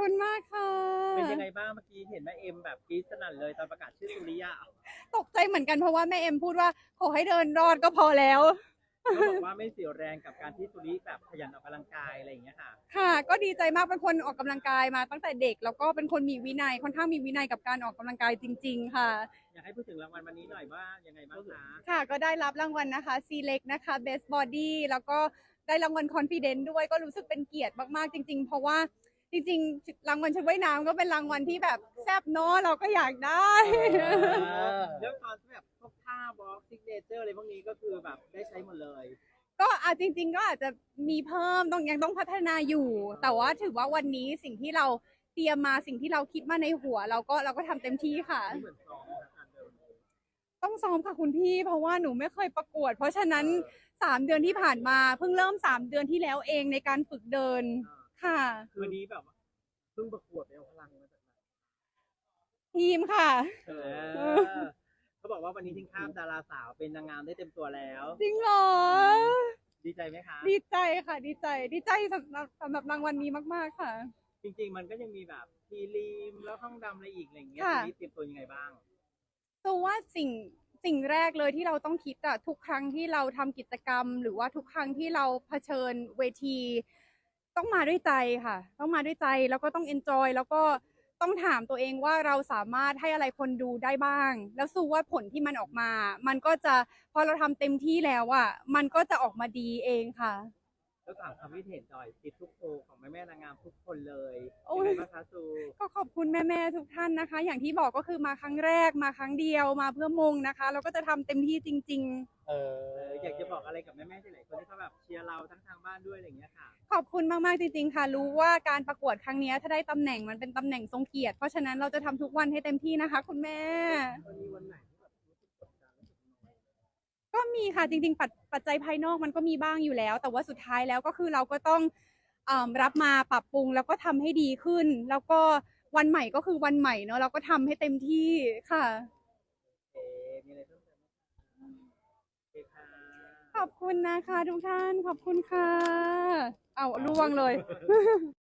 คุณมากค่ะ เป็นยังไงบ้างเมื่อกี้เห็นแม่เอ็มแบบกรี๊ดสนั่นเลยตอนประกาศชื่อสุริยะตกใจเหมือนกันเพราะว่าแม่เอ็มพูดว่าขอให้เดินรอดก็พอแล้ว เขาบอกว่าไม่เสียแรงกับการที่สุริแบบขยันออกกำลังกายอะไรอย่างเงี้ยค่ะค่ะ ก็ดีใจมากเป็นคนออกกำลังกายมาตั้งแต่เด็กแล้วก็เป็นคนมีวินัยค่อนข้างมีวินัยกับการออกกำลังกายจริง ๆ ค่ะ อยากให้พูดถึงรางวัลวันนี้หน่อยว่ายังไงบ้างคะค่ะก็ได้รับรางวัลนะคะ C เล็กนะคะ Best Body แล้วก็ได้รางวัล Confident ด้วยก็รู้สึกเป็นเกียรติมากๆจริง ๆ เพราะว่า จริงๆรางวัลชุดว่ายน้ำก็เป็นรางวัลที่แบบแซ่บเนาะเราก็อยากได้ เรื่องตอนที่แบบพวกท่าบล็อกซิกเนเจอร์อะไรพวกนี้ก็คือแบบได้ใช้หมดเลยก็อาจริง ๆ ก็อาจจะมีเพิ่มต้องยังต้องพัฒนาอยู่ แต่ว่าถือว่าวันนี้สิ่งที่เราเตรียมมาสิ่งที่เราคิดมาในหัว เราก็เราก็ทำเต็มที่ค่ะไม่เหมือนซ้อมนะการเดินต้องซ้อมค่ะคุณพี่ เพราะว่าหนูไม่เคยประกวด เพราะฉะนั้นสามเดือนที่ผ่านมาเพิ่งเริ่มสามเดือนที่แล้วเองในการฝึกเดิน ค่ะ คืนนี้แบบว่าเพิ่งประกวดไปเอาพลังมาจากไหนทีมค่ะ เออเขาบอกว่าวันนี้ทิ้งข้ามดาราสาวเป็นนางงามได้เต็มตัวแล้ว จริงเหรอ ดีใจไหมคะ ดีใจค่ะ ดีใจ ดีใจสำหรับสำหรับรางวัลนี้มากๆค่ะ จริง ๆ มันก็ยังมีแบบทีรีมแล้วห้องดำอะไรอีกอะไรอย่างเงี้ยค่ะทีนี้เตรียมตัวยังไงบ้าง ตัวว่าสิ่งสิ่งแรกเลยที่เราต้องคิดอะทุกครั้งที่เราทำกิจกรรม หรือว่าทุกครั้งที่เราเผชิญเวที ต้องมาด้วยใจค่ะ ต้องมาด้วยใจแล้วก็ต้องเอนจอยแล้วก็ต้องถามตัวเองว่าเราสามารถให้อะไรคนดูได้บ้าง แล้วสู้ว่าผลที่มันออกมา มันก็จะพอเราทำเต็มที่แล้วอะมันก็จะออกมาดีเองค่ะ แล้วถามความคิดเห็นจอยติดทุกโพลของแม่แม่ๆนางงามทุกคนเลยโอ้เป็นยไงบ้างคะซูก็ขอบคุณแม่ๆทุกท่านนะคะ อย่างที่บอกก็คือมาครั้งแรกมาครั้งเดียวมาเพื่อมงนะคะ เราก็จะทำเต็มที่จริงเอออยากจะบอกอะไรกับแม่แม่ๆที่หลายคนที่เขาแบบเชียร์เราทั้งทางบ้านด้วยอะไรอย่างเงี้ยค่ะๆขอบคุณมาก ๆ จริง ๆ ค่ะ รู้ว่าการประกวดครั้งนี้ถ้าได้ตำแหน่งมันเป็นตำแหน่งทรงเกียรติ เพราะฉะนั้นเราจะทำทุกวันให้เต็มที่นะคะ คุณแม่ วันนี้วันไหนที่แบบรู้สึกกดดันรู้สึกน้อย ก็ มีค่ะจริงๆ ปัจปัจจัยภายนอกมันก็มีบ้างอยู่แล้ว แต่ว่าสุดท้ายแล้วก็คือเราก็ต้องเอมรับมาปรับปรุงแล้วก็ทำให้ดีขึ้น แล้วก็วันใหม่ก็คือวันใหม่เนอะเราก็ทำให้เต็มที่ค่ะ เอ๊ะมีอะไรเพิ่มเติมไหมคะโอเคค่ะขอบคุณนะคะทุกท่านขอบคุณค่ะ เอาล่วงเลย